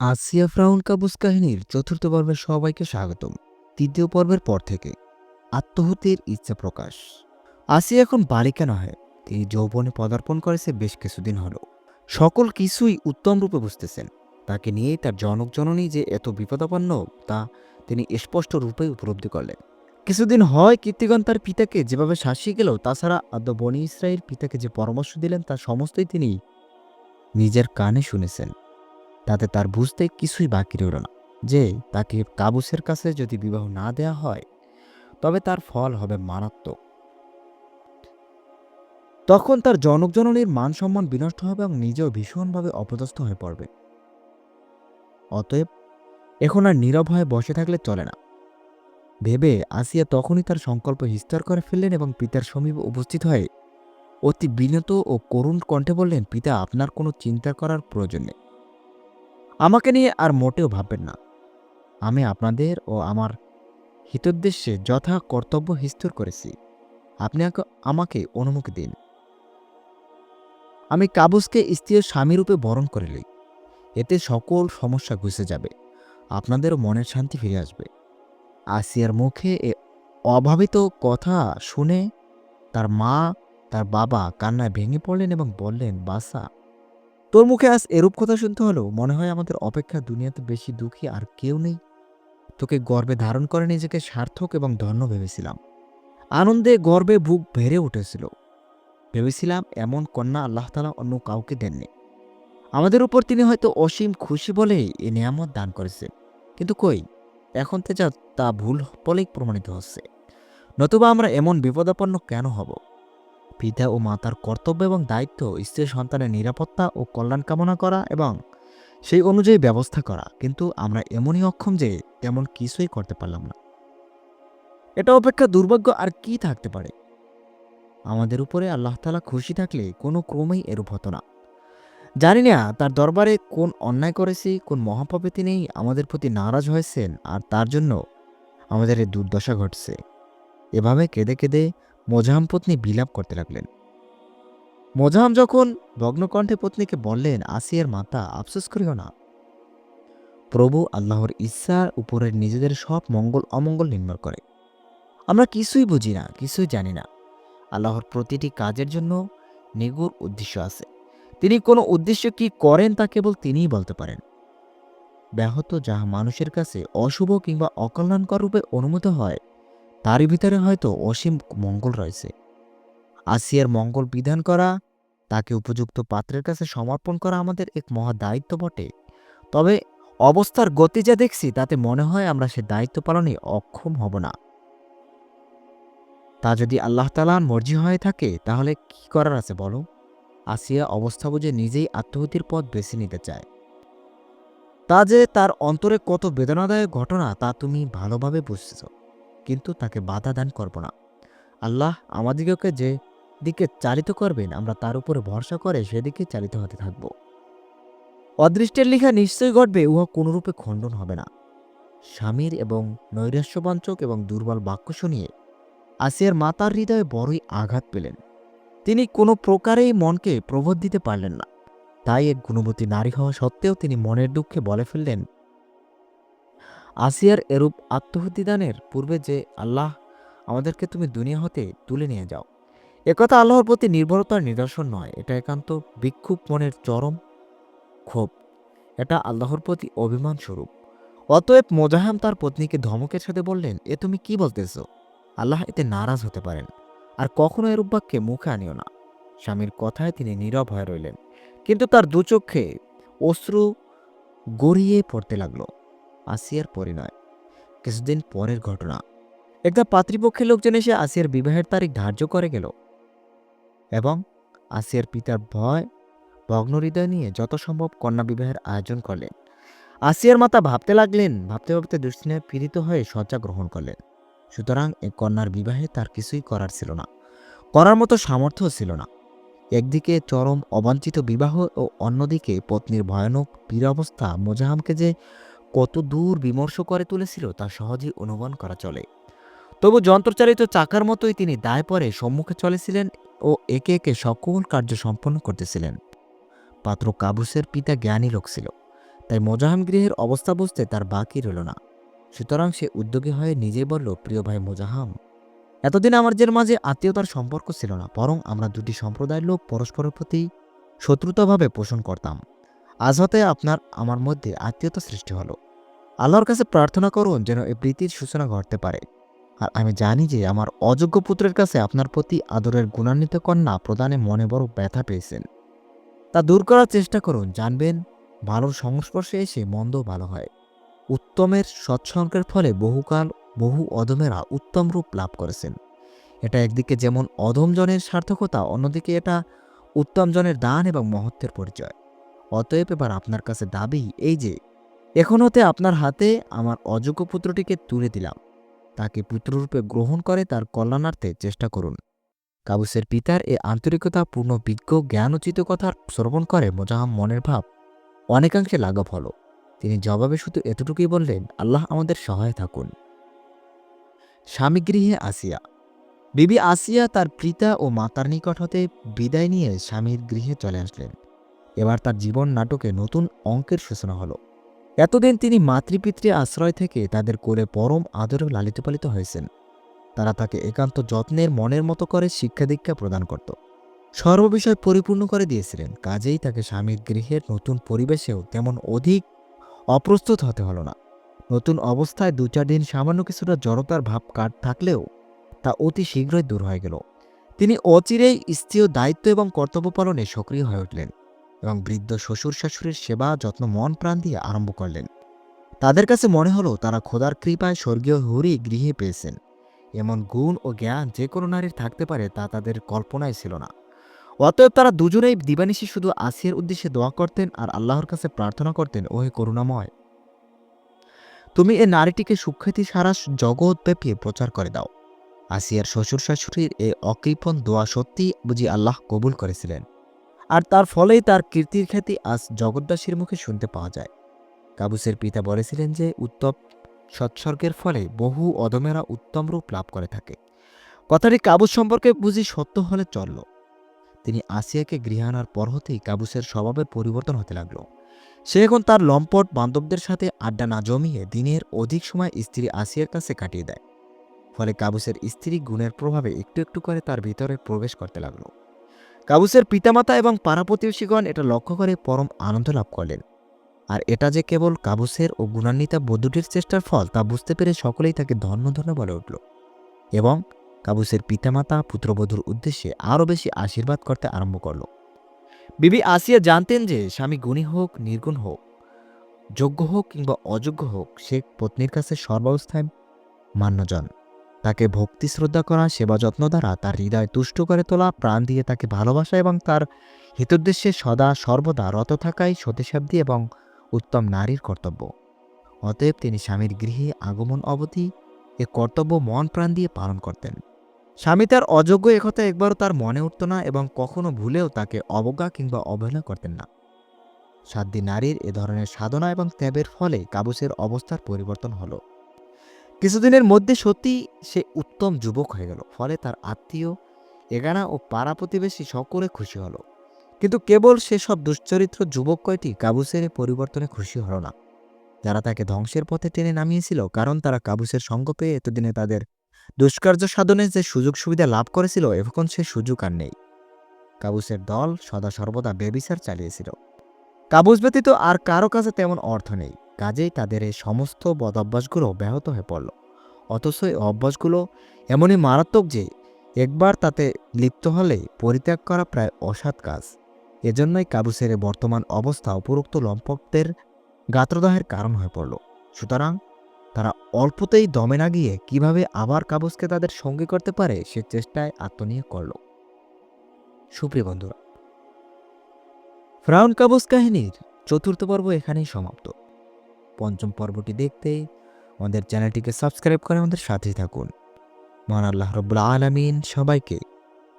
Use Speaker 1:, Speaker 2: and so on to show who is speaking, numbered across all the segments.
Speaker 1: আসিয়া frown Qaboos কাহিনীর চতুর্থ পর্বে সবাইকে স্বাগতম। তৃতীয় পর্বের পর থেকে আত্মহত্যের ইচ্ছা প্রকাশ। আসিয়া এখন বালিকা নহে, তিনি যৌবনে পদার্পণ করেছে বেশ কিছুদিন হল। সকল কিছুই উত্তম রূপে বুঝতেছেন। তাকে নিয়েই তার জনক জননী যে এত বিপদাপন্ন, তা তিনি স্পষ্ট রূপে উপলব্ধি করলেন। কিছুদিন হয় কীর্তিগণ তার পিতাকে যেভাবে শাসিয়ে গেল, তাছাড়া আদ্য বনি ইসরায়েল পিতাকে যে পরামর্শ দিলেন, তা সমস্তই তিনি নিজের কানে শুনেছেন। তাতে তার বুঝতে কিছুই বাকি রইল না। যে তাকে কাবুসের কাছে যদি বিবাহ না দেয়া হয়, তবে তার ফল হবে মারাত্মক। তখন তার জনক জননীর মান সম্মান বিনষ্ট হবে এবং নিজেও ভীষণভাবে অপদস্থ হয়ে পড়বে। অতএব এখন আর নীরব হয়ে বসে থাকলে চলে না। ভেবে আসিয়া তখনই তার সংকল্প বিস্তার করে ফেললেন এবং পিতার সমীপে উপস্থিত হয়ে অতি বিনত ও করুণ কণ্ঠে বললেন, পিতা, আপনার কোনো চিন্তা করার প্রয়োজন নেই। আমাকে নিয়ে আর মোটেও ভাববেন না। আমি আপনাদের ও আমার হিতোদ্দেশ্যে যথা কর্তব্য স্থির করেছি। আপনি আমাকে অনুমুখ দিন। আমি কাবুসকে স্ত্রীর স্বামীরূপে বরণ করে লই। এতে সকল সমস্যা ঘুষে যাবে। আপনাদেরও মনের শান্তি ফিরে আসবে। আসিয়ার মুখে এ অভাবিত কথা শুনে তার মা, তার বাবা কান্নায় ভেঙে পড়লেন এবং বললেন বাসা তোর মুখে আজ এরূপ কথা শুনতে হলো? মনে হয় আমাদের অপেক্ষা দুনিয়াতে বেশি দুঃখী আর কেউ নেই। তোকে গর্বে ধারণ করে নিজেকে সার্থক এবং ধন্য ভেবেছিলাম। আনন্দে গর্বে বুক ভেড়ে উঠেছিল। ভেবেছিলাম এমন কন্যা আল্লাহ তালা অন্য কাউকে দেননি। আমাদের উপর তিনি হয়তো অসীম খুশি বলে এ নিয়ামত দান করেছেন কিন্তু কই? এখন তে যা তা ভুল বলেই প্রমাণিত হচ্ছে। নতুবা আমরা এমন বিপদাপন্ন কেন হব? পিতা ও মাতার কর্তব্য এবং দায়িত্ব, স্ত্রী সন্তানের নিরাপত্তা ও কল্যাণ কামনা করা এবং সেই অনুযায়ী ব্যবস্থা করা। কিন্তু আমরা এমনই অক্ষম যে তেমন কিছুই করতে পারলাম না। এটা অপেক্ষা দুর্ভাগ্য আর কি থাকতে পারে? আমাদের উপরে আল্লাহ তালা খুশি থাকলে কোনো ক্রমেই এরূপ হতো না। জানি না তার দরবারে কোন অন্যায় করেছি, কোন মহাপাপে তিনি আমাদের প্রতি নারাজ হয়েছেন আর তার জন্য আমাদের এই দুর্দশা ঘটছে। এভাবে কেঁদে কেঁদে মোজাহাম পত্নী বিলাপ করতে লাগলেন। মোজাহাম যখন ভগ্নকণ্ঠে পত্নীকে বললেন, আসিয়ার মাতা, আফসোস করিও না। প্রভু আল্লাহর ইচ্ছার উপরে নিজেদের সব মঙ্গল অমঙ্গল নির্ভর করে। আমরা কিছুই বুঝি না, কিছুই জানি না। আল্লাহর প্রতিটি কাজের জন্য নিগুর উদ্দেশ্য আছে। তিনি কোনো উদ্দেশ্য কি করেন তা কেবল তিনিই বলতে পারেন। ব্যাহত যাহা মানুষের কাছে অশুভ কিংবা অকল্যাণকর রূপে অনুমত হয় তারই ভিতরে হয়তো অসীম মঙ্গল রয়েছে। আসিয়ার মঙ্গল বিধান করা, তাকে উপযুক্ত পাত্রের কাছে সমর্পণ করা আমাদের এক মহা দায়িত্ব বটে। তবে অবস্থার গতি যা দেখছি, তাতে মনে হয় আমরা সে দায়িত্ব পালনে অক্ষম হব না। তা যদি আল্লাহ তালার মর্জি হয়ে থাকে, তাহলে কি করার আছে বলো? আসিয়া অবস্থা বুঝে নিজেই আত্মহত্যের পথ বেছে নিতে চায়। তা যে তার অন্তরে কত বেদনাদায়ক ঘটনা, তা তুমি ভালোভাবে বুঝতেছ কিন্তু তাকে বাধা দান করব না। আল্লাহ আমাদিগকে যে দিকে চালিত করবেন, আমরা তার উপরে ভরসা করে সেদিকে চালিত হতে থাকব। অদৃষ্টের লেখা নিশ্চয়ই ঘটবে, উহা কোনরূপে খণ্ডন হবে না। স্বামীর এবং নৈরাশ্যবাঞ্চক এবং দুর্বল বাক্য শুনিয়ে আসিয়ার মাতার হৃদয়ে বড়ই আঘাত পেলেন। তিনি কোনো প্রকারেই মনকে প্রবোধ দিতে পারলেন না। তাই এক গুণবতী নারী হওয়া সত্ত্বেও তিনি মনের দুঃখে বলে ফেললেন আসিয়ার এরূপ আত্মহত্যিদানের পূর্বে যে আল্লাহ আমাদেরকে তুমি দুনিয়া হতে তুলে নিয়ে যাও। একথা আল্লাহর প্রতি নির্ভরতার নিদর্শন নয়, এটা একান্ত বিক্ষুব্ধ মনের চরম ক্ষোভ। এটা আল্লাহর প্রতি অভিমান স্বরূপ অতএব মোজাহাম তার পত্নীকে ধমকের সাথে বললেন, এ তুমি কি বলতেছ? আল্লাহ এতে নারাজ হতে পারেন। আর কখনো এরূপ বাক্যে মুখে আনিও না। স্বামীর কথায় তিনি নীরব হয়ে রইলেন। কিন্তু তার দুচক্ষে অশ্রু গড়িয়ে পড়তে লাগল। আসিয়ার পরিণয় কিছুদিন পরের ঘটনা। একটা পাত্রীপক্ষের লোকজন এসে আসিয়ার বিবাহের তারিখ ধার্য করে গেল এবং আসিয়ার পিতার ভয় ভগ্ন হৃদয় নিয়ে যত সম্ভব কন্যা বিবাহের আয়োজন করলেন। আসিয়ার মাতা ভাবতে লাগলেন, ভাবতে ভাবতে দুশ্চিন্তায় পীড়িত হয়ে শয্যা গ্রহণ করলেন। সুতরাং এ কন্যার বিবাহে তার কিছুই করার ছিল না, করার মতো সামর্থ্য ছিল না। একদিকে চরম অবাঞ্ছিত বিবাহ ও অন্যদিকে পত্নীর ভয়ানক বীরাবস্থা মোজাহামকে যে কত দূর বিমর্ষ করে তুলেছিল তা সহজেই অনুমান করা চলে। তবু যন্ত্রচালিত চাকার মতোই তিনি দায় পরে সম্মুখে চলেছিলেন ও একে একে সকল কার্য সম্পন্ন করতেছিলেন। পাত্র কাবুসের পিতা জ্ঞানী লোক ছিল, তাই মোজাহাম গৃহের অবস্থা বুঝতে তার বাকি রইল না। সুতরাং সে উদ্যোগী হয়ে নিজেই বলল, প্রিয় ভাই মোজাহাম, এতদিন আমাদের মাঝে আত্মীয়তার সম্পর্ক ছিল না, বরং আমরা দুটি সম্প্রদায়ের লোক পরস্পরের প্রতি শত্রুতাভাবে পোষণ করতাম। আজ হতে আপনার, আমার মধ্যে আত্মীয়তা সৃষ্টি হলো। আল্লাহর কাছে প্রার্থনা করুন যেন এই প্রীতির সূচনা ঘটতে পারে। আর আমি জানি যে আমার অযোগ্য পুত্রের কাছে আপনার প্রতি আদরের গুণান্বিত কন্যা প্রদানে মনে বড় ব্যথা পেয়েছেন। তা দূর করার চেষ্টা করুন, জানবেন ভালোর সংস্পর্শে এসে মন্দ ভালো হয়। উত্তমের সৎসঙ্গের ফলে বহুকাল বহু অধমেরা উত্তম রূপ লাভ করেছেন। এটা একদিকে যেমন অধমজনের সার্থকতা, অন্যদিকে এটা উত্তমজনের দান এবং মহত্বের পরিচয়। অতএব এবার আপনার কাছে দাবি এই যে এখন হতে আপনার হাতে আমার অযোগ্য পুত্রটিকে তুলে দিলাম। তাকে পুত্ররূপে গ্রহণ করে তার কল্যাণার্থে চেষ্টা করুন। কাবুসের পিতার এ আন্তরিকতা, পূর্ণ বিজ্ঞ জ্ঞানোচিত কথা শ্রবণ করে মোজাহাম মনের ভাব অনেকাংশে লাঘব হল। তিনি জবাবে শুধু এতটুকুই বললেন, আল্লাহ আমাদের সহায় থাকুন। স্বামী গৃহে আসিয়া, বিবি আসিয়া তার পিতা ও মাতার নিকট হতে বিদায় নিয়ে স্বামীর গৃহে চলে আসলেন। এবার তার জীবন নাটকে নতুন অঙ্কের সূচনা হলো। এতদিন তিনি মাতৃপিতৃ আশ্রয় থেকে তাদের কোলে পরম আদরে লালিত পালিত হয়েছেন। তারা তাকে একান্ত যত্নের মনের মতো করে শিক্ষা দীক্ষা প্রদান করত। সর্ববিষয় পরিপূর্ণ করে দিয়েছিলেন, কাজেই তাকে স্বামীর গৃহের নতুন পরিবেশেও তেমন অধিক অপ্রস্তুত হতে হলো না। নতুন অবস্থায় দু চার দিন সামান্য কিছুটা জড়তার ভাব কাট থাকলেও তা অতি শীঘ্রই দূর হয়ে গেল। তিনি অচিরেই স্ত্রীয় দায়িত্ব এবং কর্তব্য পালনে সক্রিয় হয়ে উঠলেন। এবং বৃদ্ধ শ্বশুর শাশুড়ির সেবা, যত্ন, মন প্রাণ দিয়ে আরম্ভ করলেন। তাদের কাছে মনে হলো তারা খোদার কৃপায় স্বর্গীয় হরি গৃহে পেয়েছেন। এমন গুণ ও জ্ঞান যে কোনো নারীর থাকতে পারে তা তাদের কল্পনায় ছিল না। অতএব তারা দুজনেই দিবানিশি শুধু আসিয়ার উদ্দেশ্যে দোয়া করতেন আর আল্লাহর কাছে প্রার্থনা করতেন, ওহে করুণাময়, তুমি এ নারীটিকে সুখ্যাতি সারা জগৎব্যাপী প্রচার করে দাও। আসিয়ার শ্বশুর শাশুড়ির এ অকৃপণ দোয়া সত্যি বুঝি আল্লাহ কবুল করেছিলেন। আর তার ফলেই তার কীর্তির খ্যাতি আজ জগৎবাসীর মুখে শুনতে পাওয়া যায়। কাবুসের পিতা বলেছিলেন যে, উত্তপ সৎসর্গের ফলে বহু অদমেরা উত্তম রূপ লাভ করে থাকে। কথাটি কাবুস সম্পর্কে বুঝি সত্য হলে চলল। তিনি আসিয়াকে গৃহে আনার পর হতেই কাবুসের স্বভাবের পরিবর্তন হতে লাগল। সে এখন তার লম্পট বান্ধবদের সাথে আড্ডা না জমিয়ে দিনের অধিক সময় স্ত্রী আসিয়ার কাছে কাটিয়ে দেয়। ফলে কাবুসের স্ত্রী গুণের প্রভাবে একটু একটু করে তার ভিতরে প্রবেশ করতে লাগল। কাবুসের পিতামাতা এবং পাড়া এটা লক্ষ্য করে পরম আনন্দ লাভ করলেন। আর এটা যে কেবল কাবুসের ও গুণান্বিতা বধূটির চেষ্টার ফল, তা বুঝতে পেরে সকলেই তাকে ধন্য ধন্য বলে উঠল। এবং কাবুসের পিতামাতা পুত্রবধূর উদ্দেশ্যে আরও বেশি আশীর্বাদ করতে আরম্ভ করল। বিবি আসিয়া জানতেন যে স্বামী গুণী হোক, নির্গুণ হোক, যোগ্য হোক কিংবা অযোগ্য হোক, সে পত্নীর কাছে সর্বাবস্থায় মান্যজন। তাকে ভক্তি শ্রদ্ধা করা, সেবা যত্ন দ্বারা তার হৃদয় তুষ্ট করে তোলা, প্রাণ দিয়ে তাকে ভালোবাসা এবং তার হিতোদ্দেশ্যে সদা সর্বদা রত থাকাই সতীসাব্দী এবং উত্তম নারীর কর্তব্য। অতএব তিনি স্বামীর গৃহে আগমন অবধি এ কর্তব্য মন প্রাণ দিয়ে পালন করতেন। স্বামী তার অযোগ্য একথা একবারও তার মনে উঠত না এবং কখনো ভুলেও তাকে অবজ্ঞা কিংবা অবহেলা করতেন না। সাধ্যী নারীর এ ধরনের সাধনা এবং ত্যাগের ফলে কাবুসের অবস্থার পরিবর্তন হলো। কিছুদিনের মধ্যে সত্যি সে উত্তম যুবক হয়ে গেল। ফলে তার আত্মীয়, এগানা ও পাড়া প্রতিবেশী সকলে খুশি হলো। কিন্তু কেবল সেসব দুশ্চরিত্র যুবক কয়টি কাবুসের পরিবর্তনে খুশি হল না। যারা তাকে ধ্বংসের পথে টেনে নামিয়েছিল, কারণ তারা কাবুসের সঙ্গ পেয়ে এতদিনে তাদের দুষ্কার্য সাধনের যে সুযোগ সুবিধা লাভ করেছিল, এখন সে সুযোগ আর নেই। কাবুসের দল সদা সর্বদা বেবিচার চালিয়েছিল। কাবুস ব্যতীত আর কারও কাছে তেমন অর্থ নেই। কাজেই তাদের এই সমস্ত বদ অভ্যাসগুলো ব্যাহত হয়ে পড়ল। অথচ এই অভ্যাসগুলো এমনই মারাত্মক যে, একবার তাতে লিপ্ত হলে পরিত্যাগ করা প্রায় অসাধ কাজ। এজন্যই কাবুসের বর্তমান অবস্থা উপরোক্ত লম্পকদের গাত্রদাহের কারণ হয়ে পড়ল। সুতরাং তারা অল্পতেই দমে না গিয়ে কীভাবে আবার কাবুসকে তাদের সঙ্গী করতে পারে সে চেষ্টায় আত্মনিয়োগ করল। সুপ্রিয় বন্ধুরা, ফ্রাউন কাবুস কাহিনীর চতুর্থ পর্ব এখানেই সমাপ্ত। পঞ্চম পর্বটি দেখতে আমাদের চ্যানেলটিকে সাবস্ক্রাইব করে আমাদের সাথে থাকুন। মহান আল্লাহ রব্বুল আলমিন সবাইকে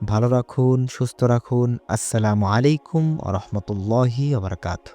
Speaker 1: ভালো রাখুন, সুস্থ রাখুন। আসসালামু আলাইকুম রহমতুল্লাহি আবরকাত